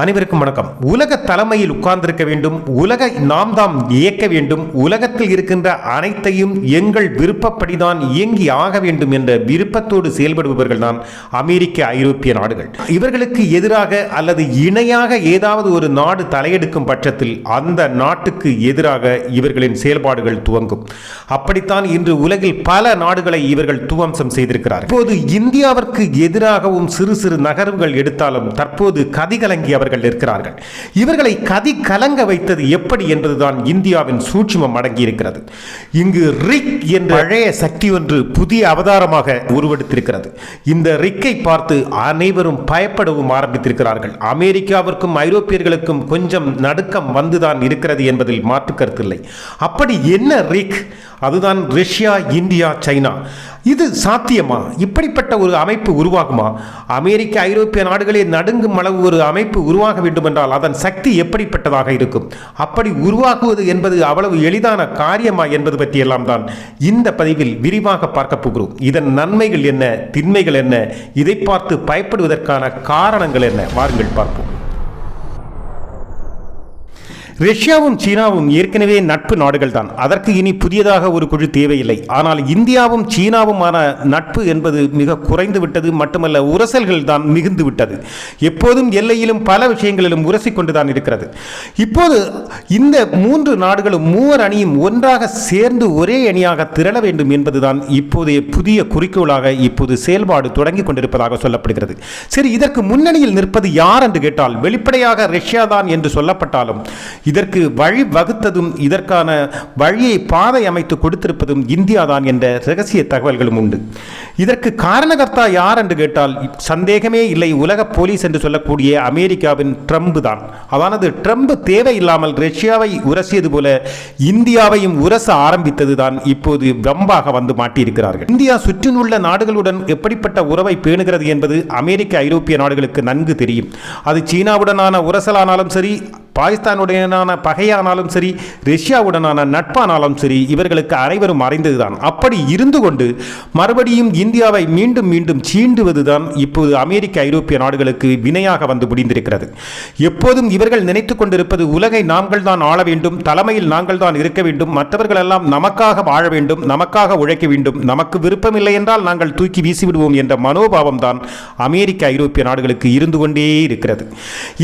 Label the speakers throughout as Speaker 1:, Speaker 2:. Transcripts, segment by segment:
Speaker 1: அனைவருக்கும் வணக்கம். உலக தலைமையில் உட்கார்ந்திருக்க வேண்டும். உலக நாம் தாம் இயக்க வேண்டும். உலகத்தில் இருக்கின்ற அனைத்தையும் எங்கள் விருப்பப்படிதான் இயங்கி ஆக வேண்டும் என்ற விருப்பத்தோடு செயல்படுபவர்கள் தான் அமெரிக்க ஐரோப்பிய நாடுகள். இவர்களுக்கு எதிராக அல்லது இணையாக ஏதாவது ஒரு நாடு தலையெடுக்கும் பட்சத்தில் அந்த நாட்டுக்கு எதிராக இவர்களின் செயல்பாடுகள் துவங்கும். அப்படித்தான் இன்று உலகில் பல நாடுகளை இவர்கள் துவம்சம் செய்திருக்கிறார் இப்போது இந்தியாவிற்கு எதிராகவும் சிறு சிறு நகர்வுகள் எடுத்தாலும் தற்போது கதிகலங்கி அவர்கள் இருக்கிறார்கள் இவர்களை கதி கலங்க வைத்தது எப்படி என்பதுதான் இந்தியாவின் சூட்சுமம் அடங்கியிருக்கிறது. இங்கு ரிக் என்ற பழைய சக்தி ஒன்று புதிய அவதாரமாக உருவெடுத்திருக்கிறது. இந்த ரிக்கை பார்த்து அனைவரும் பயப்படவும் ஆரம்பித்திருக்கிறார்கள். அமெரிக்காவிற்கும் ஐரோப்பியர்களுக்கும் கொஞ்சம் நடுக்கம் வந்துதான் இருக்கிறது என்பதில் மாற்று கருத்தில்லை. அப்படி என்ன ரிக்? அதுதான் ரஷ்யா இந்தியா சைனா. இது சாத்தியமா? இப்படிப்பட்ட ஒரு அமைப்பு உருவாகுமா? அமெரிக்க ஐரோப்பிய நாடுகளே நடுங்கும் அளவு ஒரு அமைப்பு உரு உருவாக வேண்டுமென்றால் அதன் சக்தி எப்படிப்பட்டதாக இருக்கும்? அப்படி உருவாக்குவது என்பது அவ்வளவு எளிதான காரியமா என்பது பற்றியெல்லாம் தான் இந்த பதிவில் விரிவாக பார்க்க போகிறோம். இதன் நன்மைகள் என்ன திண்மைகள் என்ன இதை பார்த்து பயப்படுவதற்கான காரணங்கள் என்ன? வாருங்கள் பார்ப்போம். ரஷ்யாவும் சீனாவும் ஏற்கனவே நட்பு நாடுகள் தான் அதற்கு இனி புதியதாக ஒரு குழு தேவையில்லை. ஆனால் இந்தியாவும் சீனாவுமான நட்பு என்பது மிக குறைந்து விட்டது. மட்டுமல்ல உரசல்கள் தான் மிகுந்து விட்டது. எப்போதும் எல்லையிலும் பல விஷயங்களிலும் உரசி கொண்டுதான் இருக்கிறது. இப்போது இந்த மூன்று நாடுகளும் மூவர் அணியும் ஒன்றாக சேர்ந்து ஒரே அணியாக திரள வேண்டும் என்பதுதான் இப்போதைய புதிய குறிக்கோளாக இப்போது செயல்பாடு தொடங்கி கொண்டிருப்பதாக சொல்லப்படுகிறது. சரி இதற்கு முன்னணியில் நிற்பது யார் என்று கேட்டால் வெளிப்படையாக ரஷ்யா தான் என்று சொல்லப்பட்டாலும் இதற்கு வழி வகுத்ததும் இதற்கான வழியை பாதை அமைத்து கொடுத்திருப்பதும் இந்தியா தான் என்ற ரகசிய தகவல்களும் உண்டு. இதற்கு காரணகர்த்தா யார் என்று கேட்டால் சந்தேகமே இல்லை. உலக போலீஸ் என்று சொல்லக்கூடிய அமெரிக்காவின் ட்ரம்ப் தான். அதானது ட்ரம்ப் தேவையில்லாமல் ரஷ்யாவை உரசியது போல இந்தியாவையும் உரச ஆரம்பித்தது தான் இப்போது வம்பாக வந்து மாட்டியிருக்கிறார்கள். இந்தியா சுற்றினுள்ள நாடுகளுடன் எப்படிப்பட்ட உறவை பேணுகிறது என்பது அமெரிக்க ஐரோப்பிய நாடுகளுக்கு நன்கு தெரியும். அது சீனாவுடனான உரசலானாலும் சரி பாகிஸ்தானுடைய உடனான பகையானாலும் சரி ரஷ்யாவுடனான நட்பானாலும் சரி இவர்களுக்கு அனைவரும் மறைந்ததுதான் அப்படி இருந்து கொண்டு மறுபடியும் இந்தியாவை மீண்டும் மீண்டும் சீண்டுவதுதான் இப்போது அமெரிக்க ஐரோப்பிய நாடுகளுக்கு வினையாக வந்து முடிந்திருக்கிறது. எப்போதும் இவர்கள் நினைத்து கொண்டிருப்பது உலகை நாங்கள் தான் ஆள வேண்டும் தலைமையில் நாங்கள் தான் இருக்க வேண்டும் மற்றவர்கள் எல்லாம் நமக்காக வாழ வேண்டும் நமக்காக உழைக்க வேண்டும் நமக்கு விருப்பமில்லை என்றால் நாங்கள் தூக்கி வீசிவிடுவோம் என்ற மனோபாவம் தான் அமெரிக்க ஐரோப்பிய நாடுகளுக்கு இருந்து கொண்டே இருக்கிறது.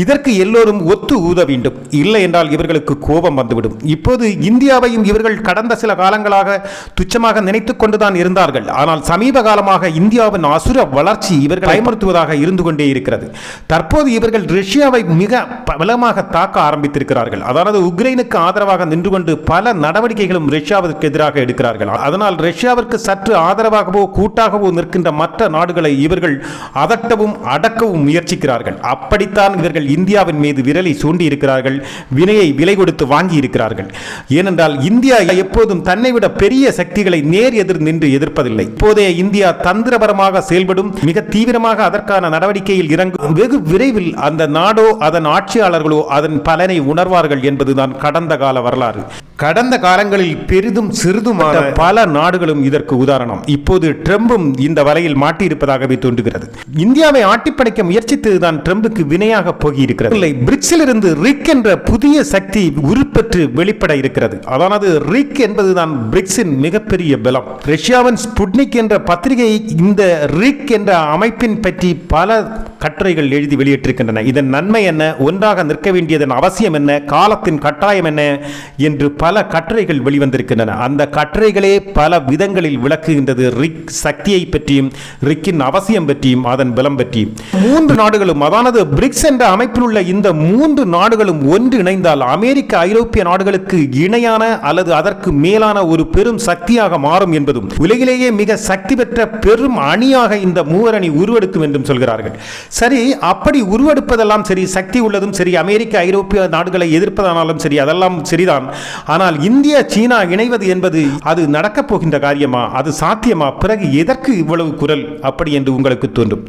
Speaker 1: இதற்கு எல்லோரும் ஒத்து ஊத வேண்டும். இல்லை என்றால் இவர்களுக்கு கோபம் வந்துவிடும். இப்போது இந்தியாவையும் இவர்கள் கடந்த சில காலங்களாக துச்சமாக நினைத்துக் கொண்டுதான் இருந்தார்கள். ஆனால் சமீப காலமாக இந்தியாவின் அசுர வளர்ச்சி இவர்கள் பயமுறுத்துவதாக இருந்து கொண்டே இருக்கிறது. தற்போது இவர்கள் ரஷ்யாவை மிக பலமாக தாக்க ஆரம்பித்திருக்கிறார்கள். அதாவது உக்ரைனுக்கு ஆதரவாக நின்று கொண்டு பல நடவடிக்கைகளும் ரஷ்யாவிற்கு எதிராக எடுக்கிறார்கள். அதனால் ரஷ்யாவிற்கு சற்று ஆதரவாகவோ கூட்டாகவோ நிற்கின்ற மற்ற நாடுகளை இவர்கள் அதட்டவும் அடக்கவும் முயற்சிக்கிறார்கள். அப்படித்தான் இவர்கள் இந்தியாவின் மீது விரலை சூண்டியிருக்கிறார்கள். வினை வினையை விலை கொடுத்து வாங்கி இருக்கிறார்கள் ஏனென்றால் இந்தியா எப்போதும் தன்னை விட பெரிய சக்திகளை நேர் எதிர் நின்று எதிர்ப்பதில்லை. இப்போதைய இந்தியா தந்திரபரமாக செயல்படும் மிக தீவிரமாக அதற்கான நடவடிக்கையில் இறங்கும் வெகு விரைவில் அந்த நாடோ அதன் ஆட்சியாளர்களோ அதன் பலனை உணர்வார்கள் என்பதுதான் கடந்த கால வரலாறு. கடந்த காலங்களில் பெரிதும் சிறிதுமான பல நாடுகளும் இதற்கு உதாரணம். இப்போது ட்ரம்பும் இந்த வலையில் மாட்டியிருப்பதாகவே தோன்றுகிறது. இந்தியாவை ஆட்டிப்படைக்க முயற்சித்ததுதான் ட்ரம்புக்கு வினையாக போகியிருக்கிறது. இல்லை பிரிக்ஸில் இருந்து ரிக் என்ற புதிய சக்தி உருப்பெற்று வெளிப்பட இருக்கிறது. அதானது ரிக் என்பதுதான் பிரிக்ஸின் மிகப்பெரிய பலம். ரஷ்யாவின் ஸ்புட்னிக் என்ற பத்திரிகை இந்த ரிக் என்ற அமைப்பின் பற்றி பல கட்டுரைகள் எழுதி வெளியிட்டிருக்கின்றன. இதன் நன்மை என்ன? ஒன்றாக நிற்க வேண்டியதன் அவசியம் என்ன? காலத்தின் கட்டாயம் என்ன? என்று பல பல கட்டுரைகள் வெளிவந்திருக்கின்றன. அந்த கட்டுரைகளே பல விதங்களில் விளக்குகின்றது. ரிக் சக்தியை பற்றியும் ரிக்கின் அவசியம் பற்றியும் அதன் பலம் பற்றியும். மூன்று நாடுகளும் அதானது பிரிக்ஸ் என்ற அமைப்பில் உள்ள இந்த மூன்று நாடுகளும் ஒன்று இணைந்தால் அமெரிக்க ஐரோப்பிய நாடுகளுக்கு இணையான அல்லது அதற்கு மேலான ஒரு பெரும் சக்தியாக மாறும் என்பதும் உலகிலேயே மிக சக்தி பெற்ற பெரும் அணியாக இந்த மூவர் அணி உருவெடுக்கும் என்றும் சொல்கிறார்கள். சரி அப்படி உருவெடுப்பதெல்லாம் சரி சக்தி உள்ளதும் சரி அமெரிக்க ஐரோப்பிய நாடுகளை எதிர்ப்பதானாலும் சரி அதெல்லாம் சரிதான். ஆனால் இந்தியா சீனா இணைவது என்பது அது நடக்கப் போகின்ற காரியமா? அது சாத்தியமா? பிறகு எதற்கு இவ்வளவு குரல்? அப்படி என்று உங்களுக்கு தோன்றும்.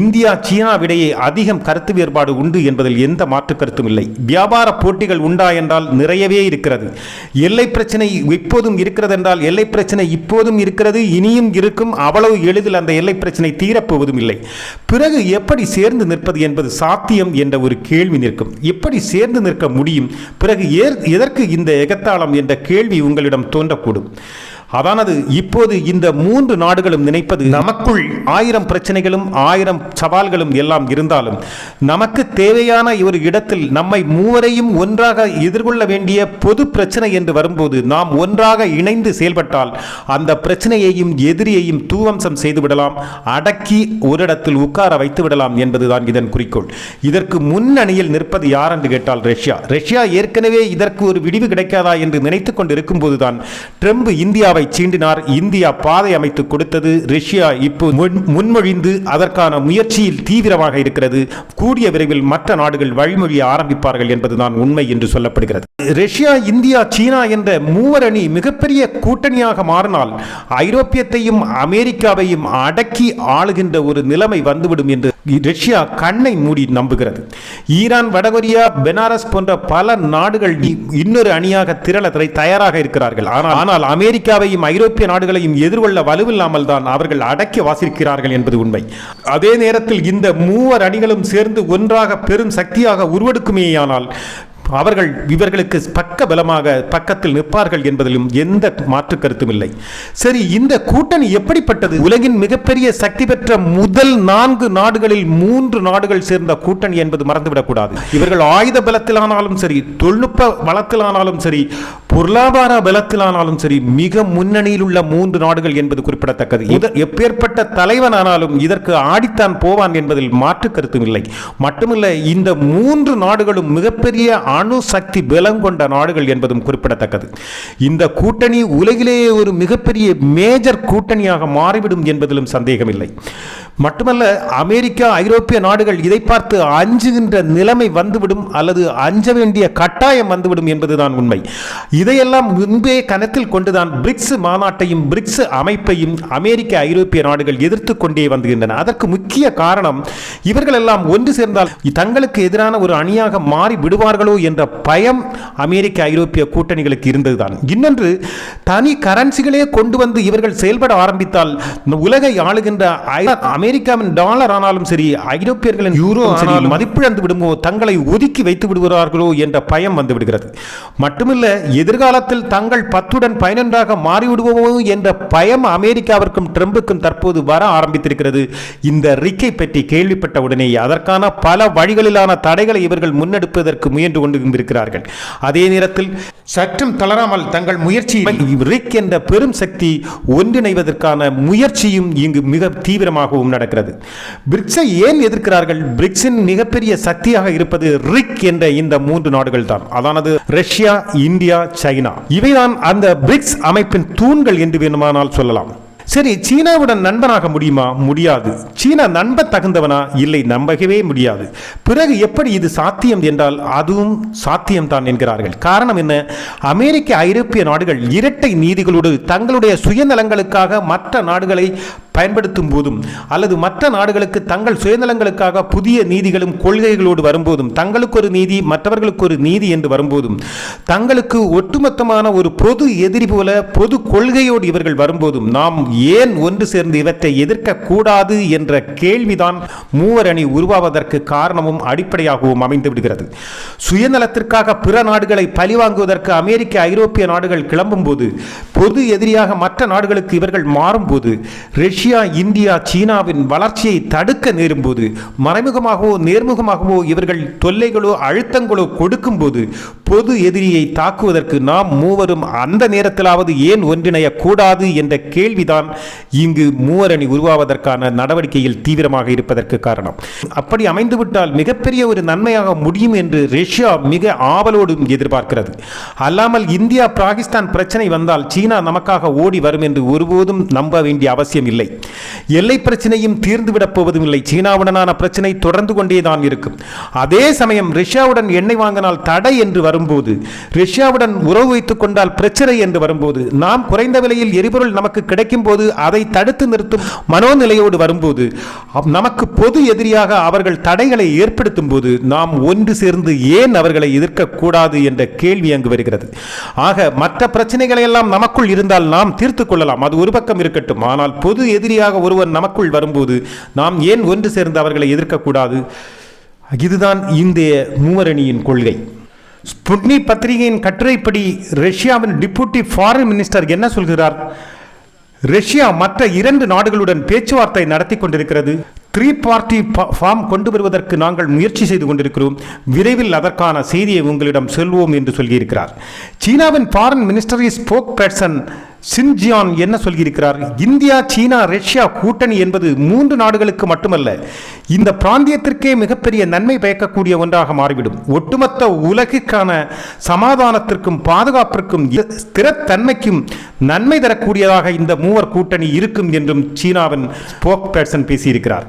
Speaker 1: இந்தியா சீனாவிடையே அதிகம் கருத்து வேறுபாடு உண்டு என்பதில் எந்த மாற்று கருத்தும் இல்லை. வியாபார போட்டிகள் உண்டா என்றால் நிறையவே இருக்கிறது. எல்லை பிரச்சனை இப்போதும் இருக்கிறது என்றால் எல்லை பிரச்சனை இப்போதும் இருக்கிறது இனியும் இருக்கும். அவ்வளவு எளிதில் அந்த எல்லை பிரச்சனை தீரப்போவதும் இல்லை. பிறகு எப்படி சேர்ந்து நிற்பது என்பது சாத்தியம் என்ற ஒரு கேள்வி நிற்கும். எப்படி சேர்ந்து நிற்க முடியும். பிறகு எதற்கு இந்த எகத்தாளம் என்ற கேள்வி உங்களிடம் தோன்றக்கூடும். அதானது இப்போது இந்த மூன்று நாடுகளும் நினைப்பது நமக்குள் ஆயிரம் பிரச்சனைகளும் ஆயிரம் சவால்களும் எல்லாம் இருந்தாலும் நமக்கு தேவையான ஒரு இடத்தில் நம்மை மூவரையும் ஒன்றாக எதிர்கொள்ள வேண்டிய பொது பிரச்சனை என்று வரும்போது நாம் ஒன்றாக இணைந்து செயல்பட்டால் அந்த பிரச்சனையையும் எதிரியையும் தூவம்சம் செய்துவிடலாம் அடக்கி ஒரு இடத்தில் உட்கார வைத்து விடலாம் என்பதுதான் இதன் குறிக்கோள். இதற்கு முன்னணியில் நிற்பது யார் என்று கேட்டால் ரஷ்யா. ரஷ்யா ஏற்கனவே இதற்கு ஒரு விடிவு கிடைக்காதா என்று நினைத்துக் கொண்டு இருக்கும்போதுதான் ட்ரம்ப் இந்தியாவை சீண்டினார் இந்தியா பாதை அமைத்து கொடுத்தது. ரஷ்யா இப்போ முன்மொழிந்து அதற்கான முயற்சியில் தீவிரமாக இருக்கிறது. கூடிய விரைவில் மற்ற நாடுகள் வழிமொழிய ஆரம்பிப்பார்கள் என்பதுதான் உண்மை என்று சொல்லப்படுகிறது. ரஷ்யா இந்தியா சீனா என்ற மூவரணி மிகப்பெரிய கூட்டணியாக மாறினால் ஐரோப்பியத்தையும் அமெரிக்காவையும் அடக்கி ஆளுகின்ற ஒரு நிலைமை வந்துவிடும் என்று ரஷ்யா கண்ணை மூடி நம்புகிறது. ஈரான் வடகொரியா பெனாரஸ் போன்ற பல நாடுகள் இ- இன்னொரு அணியாக திரள தயாராக இருக்கிறார்கள். ஆனால் ஆனால் அமெரிக்காவையும் ஐரோப்பிய நாடுகளையும் எதிர்கொள்ள வலுவில்லாமல் தான் அவர்கள் அடக்கி வாசிக்கிறார்கள் என்பது உண்மை. அதே நேரத்தில் இந்த மூவர் அணிகளும் சேர்ந்து ஒன்றாக பெரும் சக்தியாக உருவெடுக்குமேயானால் அவர்கள் இவர்களுக்கு பக்க பலமாக பக்கத்தில் நிற்பார்கள் என்பதிலும் எந்த மாற்று கருத்தும் இல்லை. சரி இந்த கூட்டணி எப்படிப்பட்டது? உலகின் மிகப்பெரிய சக்தி பெற்ற முதல் நான்கு நாடுகளில் மூன்று நாடுகள் சேர்ந்த கூட்டணி என்பது மறந்துவிடக்கூடாது. இவர்கள் ஆயுத பலத்திலானாலும் சரி தொழில்நுட்ப பலத்திலானாலும் சரி பொருளாதார பலத்திலானாலும் சரி மிக முன்னணியில் உள்ள மூன்று நாடுகள் என்பது குறிப்பிடத்தக்கது. இத- எப்பேற்பட்ட தலைவனானாலும் இதற்கு ஆடித்தான் போவான் என்பதில் மாற்று கருத்தும் இல்லை. மட்டுமில்லை இந்த மூன்று நாடுகளும் மிகப்பெரிய அணுசக்தி பலம் கொண்ட நாடுகள் என்பதும் குறிப்பிடத்தக்கது. இந்த கூட்டணி உலகிலேயே ஒரு மிகப்பெரிய மேஜர் கூட்டணியாக மாறிவிடும் என்பதிலும் சந்தேகமில்லை. மட்டுமல்ல அமெரிக்கா ஐரோப்பிய நாடுகள் இதை பார்த்து அஞ்சுகின்ற நிலைமை வந்துவிடும் அல்லது அஞ்ச வேண்டிய கட்டாயம் வந்துவிடும் என்பதுதான் உண்மை. இதையெல்லாம் முன்பே கணத்தில் கொண்டுதான் பிரிக்ஸ் மாநாட்டையும் பிரிக்ஸ் அமைப்பையும் அமெரிக்க ஐரோப்பிய நாடுகள் எதிர்த்து கொண்டே வந்துகின்றன. அதற்கு முக்கிய காரணம் இவர்கள் எல்லாம் ஒன்று சேர்ந்தால் தங்களுக்கு எதிரான ஒரு அணியாக மாறி விடுவார்களோ என்ற பயம் அமெரிக்க ஐரோப்பிய கூட்டணிகளுக்கு இருந்ததுதான். இன்னொன்று தனி கரன்சிகளே கொண்டு வந்து இவர்கள் செயல்பட ஆரம்பித்தால் உலகை ஆளுகின்ற அமெரிக்காவின் டாலர் ஆனாலும் சரி ஐரோப்பியர்களின் யூரோ மதிப்பிழந்து விடுமோ தங்களை ஒதுக்கி வைத்து விடுவார்களோ என்ற பயம் வந்து விடுகிறது. மட்டுமில்ல எதிர்காலத்தில் தங்கள் பத்துடன் பதினொன்றாக மாறிவிடுவோமோ என்ற பயம் அமெரிக்காவிற்கும் ட்ரம்புக்கும் தற்போது வர ஆரம்பித்திருக்கிறது. இந்த ரிக்கை பற்றி கேள்விப்பட்ட உடனே அதற்கான பல வழிகளிலான தடைகளை இவர்கள் முன்னெடுப்பதற்கு முயன்று கொண்டு இருக்கிறார்கள் அதே நேரத்தில் சற்றும் தளராமல் தங்கள் முயற்சி ரிக் என்ற பெரும் சக்தி ஒன்றிணைவதற்கான முயற்சியும் இங்கு மிக தீவிரமாகவும் நடக்கிறது. பிரிக்ஸை ஏன் எதிர்க்கிறார்கள்? பிரிக்ஸின் மிகப்பெரிய சக்தியாக இருப்பது ரிக் என்ற இந்த மூன்று நாடுகள் தான். அதானது ரஷ்யா இந்தியா சைனா. இவைதான் அந்த பிரிக்ஸ் அமைப்பின் தூண்கள் என்று வேண்டுமானால் சொல்லலாம். சரி சீனாவுடன் நண்பனாக முடியுமா? முடியாது. சீனா நண்ப தகுந்தவனா இல்லை நம்பவே முடியாது. பிறகு எப்படி இது சாத்தியம் என்றால் அதுவும் சாத்தியம்தான் என்கிறார்கள். காரணம் என்ன? அமெரிக்க ஐரோப்பிய நாடுகள் இரட்டை நீதிகளோடு தங்களுடைய சுயநலங்களுக்காக மற்ற நாடுகளை பயன்படுத்தும் போதும் அல்லது மற்ற நாடுகளுக்கு தங்கள் சுயநலங்களுக்காக புதிய நீதிகளும் கொள்கைகளோடு வரும்போதும் தங்களுக்கு ஒரு நீதி மற்றவர்களுக்கு ஒரு நீதி என்று வரும்போதும் தங்களுக்கு ஒட்டுமொத்தமான ஒரு பொது எதிரி போல பொது கொள்கையோடு இவர்கள் வரும்போதும் நாம் ஏன் ஒன்று சேர்ந்து இவற்றை எதிர்க்க கூடாது என்ற கேள்விதான் மூவர் அணி உருவாவதற்கு காரணமும் அடிப்படையாகவும் அமைந்து விடுகிறது. சுயநலத்திற்காக பிற நாடுகளை பழிவாங்குவதற்கு அமெரிக்க ஐரோப்பிய நாடுகள் கிளம்பும்போது பொது எதிரியாக மற்ற நாடுகளுக்கு இவர்கள் மாறும்போது ரஷ்ய ரஷ்யா இந்தியா சீனாவின் வளர்ச்சியை தடுக்க நேரும்போது மறைமுகமாகவோ நேர்முகமாகவோ இவர்கள் தொல்லைகளோ அழுத்தங்களோ கொடுக்கும்போது பொது எதிரியை தாக்குவதற்கு நாம் மூவரும் அந்த நேரத்திலாவது ஏன் ஒன்றிணைய கூடாது என்ற கேள்விதான் இங்கு மூவரணி உருவாவதற்கான நடவடிக்கையில் தீவிரமாக இருப்பதற்கு காரணம். அப்படி அமைந்துவிட்டால் மிகப்பெரிய ஒரு நன்மையாக முடியும் என்று ரஷ்யா மிக ஆவலோடும் எதிர்பார்க்கிறது. அல்லாமல் இந்தியா பாகிஸ்தான் பிரச்சனை வந்தால் சீனா நமக்காக ஓடி வரும் என்று ஒருபோதும் நம்ப வேண்டிய அவசியம் இல்லை எல்லை பிரச்சனையும் தீர்ந்துவிடப் போவதும் இல்லை சீனாவுடனான பிரச்சனை தொடர்ந்து கொண்டே தான் இருக்கும். அதே சமயம் ரஷ்யாவுடன் எண்ணெய் வாங்கினால் தடை என்று வரும்போது ரஷ்யாவுடன் உறவு வைத்துக் கொண்டால் பிரச்சனை என்று வரும்போது நாம் குறைந்த விலையில் எரிபொருள் நமக்கு கிடைக்கும் போது அதை தடுத்து நிறுத்தும் மனோநிலையோடு வரும்போது நமக்கு பொது எதிரியாக அவர்கள் தடைகளை ஏற்படுத்தும் போது நாம் ஒன்று சேர்ந்து ஏன் அவர்களை எதிர்க்கக்கூடாது என்ற கேள்வி அங்கு வருகிறது. ஆக மற்ற பிரச்சனைகளை எல்லாம் நமக்குள் இருந்தால் நாம் தீர்த்து கொள்ளலாம். அது ஒரு பக்கம் இருக்கட்டும். ஆனால் பொது எதிரியாக ஒருவர் நமக்குள் வரும்போது நாம் ஏன் ஒன்று சேர்ந்து அவர்களை எதிர்க்கக்கூடாது? இதுதான் இந்திய மூவரணியின் கொள்கை. ஸ்புட்னி பத்திரிகையின் கட்டுரைப்படி ரஷ்யாவின் டிப்யூட்டி ஃபாரின் மினிஸ்டர் என்ன சொல்கிறார்? ரஷ்யா மற்ற இரண்டு நாடுகளுடன் பேச்சுவார்த்தை நடத்தி கொண்டிருக்கிறது. த்ரீ பார்ட்டி ஃபார்ம் கொண்டு வருவதற்கு நாங்கள் முயற்சி செய்து கொண்டிருக்கிறோம். விரைவில் அதற்கான செய்தியை உங்களிடம் சொல்வோம் என்று சொல்லியிருக்கிறார். சீனாவின் ஃபாரின் மினிஸ்டரி ஸ்போக் பர்சன் சின்ஜியான் என்ன சொல்லியிருக்கிறார்? இந்தியா சீனா ரஷ்யா கூட்டணி என்பது மூன்று நாடுகளுக்கு மட்டுமல்ல இந்த பிராந்தியத்திற்கே மிகப்பெரிய நன்மை பயக்கக்கூடிய ஒன்றாக மாறிவிடும். ஒட்டுமொத்த உலகிற்கான சமாதானத்திற்கும் பாதுகாப்பிற்கும் ஸ்திரத்தன்மைக்கும் நன்மை தரக்கூடியதாக இந்த மூவர் கூட்டணி இருக்கும் என்றும் சீனாவின் ஸ்போக் பேர்சன் பேசியிருக்கிறார்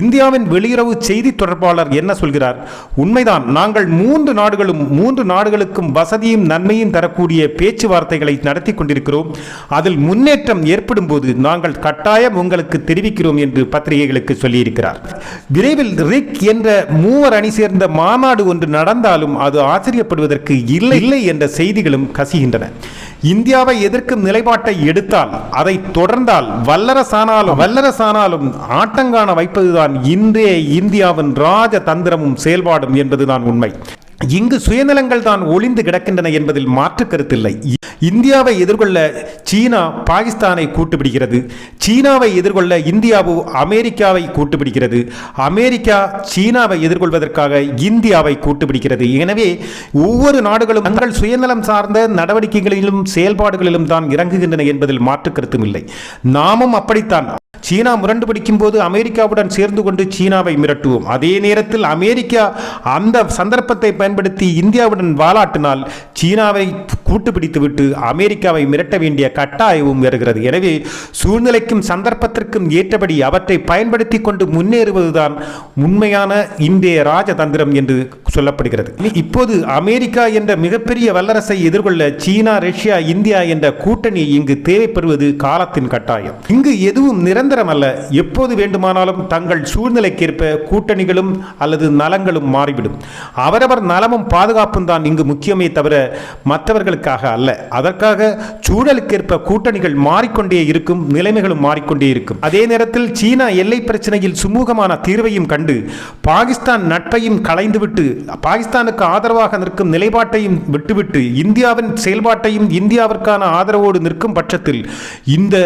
Speaker 1: இந்தியாவின் வெளியுறவு செய்தி தொடர்பாளர் என்ன சொல்கிறார்? உண்மைதான் நாங்கள் மூன்று நாடுகளும் மூன்று நாடுகளுக்கும் வசதியும் நன்மையும் தரக்கூடிய பேச்சுவார்த்தைகளை நடத்தி கொண்டிருக்கிறோம். அதில் முன்னேற்றம் ஏற்படும் போது நாங்கள் கட்டாயம் உங்களுக்கு தெரிவிக்கிறோம் என்று பத்திரிகைகளுக்கு சொல்லியிருக்கிறார். விரைவில் ரிக் என்ற மூவர் அணி சேர்ந்த மாநாடு ஒன்று நடந்தாலும் அது ஆச்சரியப்படுவதற்கு இல்லை இல்லை என்ற செய்திகளும் கசிகின்றன. இந்தியாவை எதிர்க்கும் நிலைப்பாட்டை எடுத்தால் அதை தொடர்ந்தால் வல்லரசானாலும் வல்லரசானாலும் ஆட்டங்காண வைப்பதுதான் இன்றே இந்தியாவின் ராஜ தந்திரமும் செயல்பாடும் என்பதுதான் உண்மை. இங்கு சுயநலங்கள் தான் ஒளிந்து கிடக்கின்றன என்பதில் மாற்று கருத்தில்லை. இந்தியாவை எதிர்கொள்ள சீனா பாகிஸ்தானை கூட்டுப்பிடிக்கிறது சீனாவை எதிர்கொள்ள இந்தியாவு அமெரிக்காவை கூட்டுப்பிடிக்கிறது அமெரிக்கா சீனாவை எதிர்கொள்வதற்காக இந்தியாவை கூட்டுப்பிடிக்கிறது எனவே ஒவ்வொரு நாடுகளும் தங்கள் சுயநலம் சார்ந்த நடவடிக்கைகளிலும் செயல்பாடுகளிலும் தான் இறங்குகின்றன என்பதில் மாற்று கருத்தும் இல்லை. நாமும் அப்படித்தான். சீனா முரண்டு பிடிக்கும் போது அமெரிக்காவுடன் சேர்ந்து கொண்டு சீனாவை மிரட்டுவோம். அதே நேரத்தில் அமெரிக்கா அந்த சந்தர்ப்பத்தை பயன்படுத்தி இந்தியாவுடன் வாலாட்டினால் சீனாவை கூட்டு பிடித்துவிட்டு அமெரிக்காவை மிரட்ட வேண்டிய கட்டாயமும் வருகிறது. எனவே சூழ்நிலைக்கும் சந்தர்ப்பத்திற்கும் ஏற்றபடி அவற்றை பயன்படுத்தி கொண்டு முன்னேறுவதுதான் உண்மையான இந்திய ராஜதந்திரம் என்று சொல்லப்படுகிறது. இப்போது அமெரிக்கா என்ற மிகப்பெரிய வல்லரசை எதிர்கொள்ள சீனா ரஷ்யா இந்தியா என்ற கூட்டணி இங்கு தேவைப்படுவது காலத்தின் கட்டாயம். இங்கு எதுவும் நிரந்தரம் அல்ல எப்போது வேண்டுமானாலும் தங்கள் சூழ்நிலைக்கேற்ப கூட்டணிகளும் அல்லது நலங்களும் மாறிவிடும். அவரவர் நலமும் பாதுகாப்பும் தான் இங்கு முக்கியமே தவிர மற்றவர்களுக்காக அல்ல. அதற்காக சூழலுக்கேற்ப கூட்டணிகள் மாறிக்கொண்டே இருக்கும் நிலைமைகளும் மாறிக்கொண்டே இருக்கும். அதே நேரத்தில் சீனா எல்லை பிரச்சனையில் சுமூகமான தீர்வையும் கண்டு பாகிஸ்தான் நட்பையும் கலைந்துவிட்டு பாகிஸ்தானுக்கு ஆதரவாக நிற்கும் நிலைப்பாட்டையும் விட்டுவிட்டு இந்தியாவின் செயல்பாட்டையும் இந்தியாவிற்கான ஆதரவோடு நிற்கும் பட்சத்தில் இந்த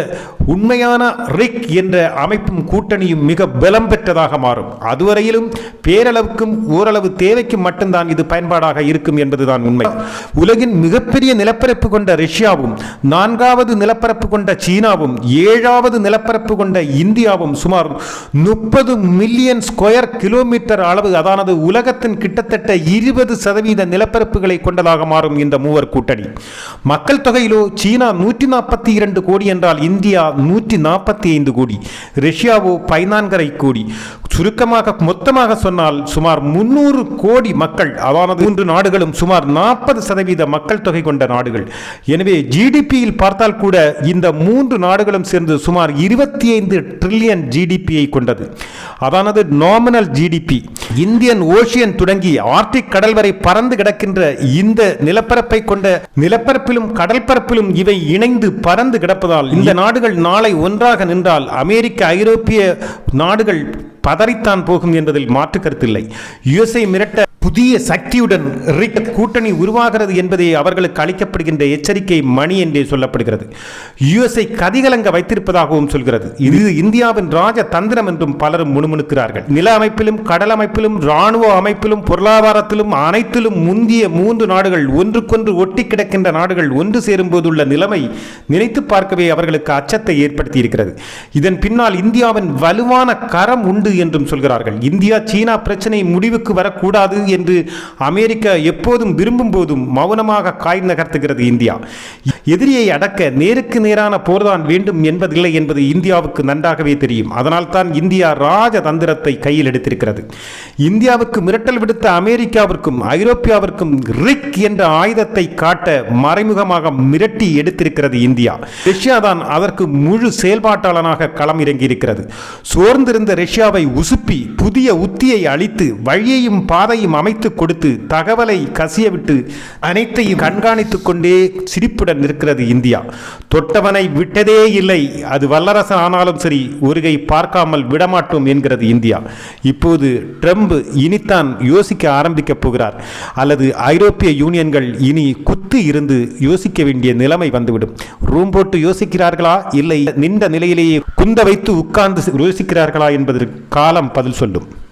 Speaker 1: உண்மையான ரிக் என்ற அமைப்பும் கூட்டணியும் மிக பலம் பெற்றதாக மாறும். அதுவரையிலும் பேரளவுக்கும் ஓரளவு தேவைக்கும் மட்டும்தான் இது பயன்பாடாக இருக்கும் என்பதுதான் உண்மை. உலகின் மிகப்பெரிய நிலப்பரப்பு கொண்ட ரஷ்யாவும் நான்காவது நிலப்பரப்பு கொண்ட சீனாவும் ஏழாவது நிலப்பரப்பு கொண்ட இந்தியாவும் சுமார் முப்பது மில்லியன் ஸ்கொயர் கிலோமீட்டர் அளவு அதானது உலகத்தின் கிட்ட கிட்டத்தட்ட இருபது சதவீத நிலப்பரப்புகளை கொண்டதாக மாறும் இந்த மூவர் கூட்டணி. மக்கள் தொகையிலோ சீனா நூற்றி நாற்பத்தி இரண்டு கோடி என்றால் இந்தியா நூற்றி நாற்பத்தி ஐந்து கோடி. ரஷ்யாவோ பதினான்கரை கோடி. சுருக்கமாக மொத்தமாக சொன்னால் சுமார் முன்னூறு கோடி மக்கள் அதானது மூன்று நாடுகளும் சுமார் நாற்பது சதவீத மக்கள் தொகை கொண்ட நாடுகள். எனவே ஜிடிபியில் பார்த்தால் கூட இந்த மூன்று நாடுகளும் சேர்ந்து சுமார் இருபத்தி ஐந்து ட்ரில்லியன் ஜிடிபியை கொண்டது. அதானது நாமினல் ஜிடிபி. இந்தியன் ஓஷியன் தொடங்கி ஆர்டிக் கடல் வரை பறந்து கிடக்கின்ற இந்த நிலப்பரப்பை கொண்ட நிலப்பரப்பிலும் கடல் பரப்பிலும் இவை இணைந்து பறந்து கிடப்பதால் இந்த நாடுகள் நாளை ஒன்றாக நின்றால் அமெரிக்க ஐரோப்பிய நாடுகள் பதறித்தான் போகும் என்பதில் மாற்று கருத்தில்லை. யுஎஸ்ஐ மிரட்ட புதிய சக்தியுடன் கூட்டணி உருவாகிறது என்பதே அவர்களுக்கு அளிக்கப்படுகின்ற எச்சரிக்கை மணி என்றே சொல்லப்படுகிறது. யுஎஸ்ஐ கதிகலங்க வைத்திருப்பதாகவும் சொல்கிறது. இது இந்தியாவின் ராஜ தந்திரம் என்றும் பலரும் முணுமுணுக்கிறார்கள். நில அமைப்பிலும் கடல் அமைப்பு அமைப்பிலும் இராணுவ அமைப்பிலும் பொருளாதாரத்திலும் அனைத்திலும் முந்திய மூன்று நாடுகள் ஒன்றுக்கொன்று ஒட்டி கிடக்கின்ற நாடுகள் ஒன்று சேரும் போதுள்ள நிலைமை நினைத்து பார்க்கவே அவர்களுக்கு அச்சத்தை ஏற்படுத்தியிருக்கிறது. இதன் பின்னால் இந்தியாவின் வலுவான கரம் உண்டு என்றும் சொல்கிறார்கள். இந்தியா சீனா பிரச்சனை முடிவுக்கு வரக்கூடாது என்று அமெரிக்கா எப்போதும் விரும்பும் போதும் மௌனமாக காய் நகர்த்துகிறது இந்தியா. எதிரியை அடக்க நேருக்கு நேரான போர்தான் வேண்டும் என்பதில்லை என்பது இந்தியாவுக்கு நன்றாகவே தெரியும். அதனால் தான் இந்தியா ராஜதந்திரத்தை கையில் எடுத்திருக்கிறது. இந்தியாவுக்கு மிரட்டல் விடுத்த அமெரிக்காவிற்கும் ஐரோப்பியாவிற்கும் ரிக் என்ற ஆயுதத்தை காட்ட மறைமுகமாக மிரட்டி எடுத்திருக்கிறது இந்தியா. ரஷ்யா தான் அதற்கு முழு செயல்பாட்டாளனாக களம் இறங்கியிருக்கிறது சோர்ந்திருந்த ரஷ்யாவை உசுப்பி புதிய உத்தியை அளித்து வழியையும் பாதையும் அமைத்து கொடுத்து தகவலை கசியவிட்டு அனைத்தையும் கண்காணித்துக் கொண்டே சிரிப்புடன் இருக்கிறது இந்தியா. தொட்டவனை விட்டதே இல்லை. அது வல்லரசன் ஆனாலும் சரி ஒருகை பார்க்காமல் விடமாட்டோம் என்கிறது இந்தியா. இப்போது ட்ரம்ப் இனித்தான் யோசிக்க ஆரம்பிக்கப் போகிறார். அல்லது ஐரோப்பிய யூனியன்கள் இனி குத்து இருந்து யோசிக்க வேண்டிய நிலைமை வந்துவிடும். ரூம் போட்டு யோசிக்கிறார்களா? இல்லை நின்ற நிலையிலேயே குந்த வைத்து உட்கார்ந்து யோசிக்கிறார்களா என்பதற்கு காலம் பதில் சொல்லும்.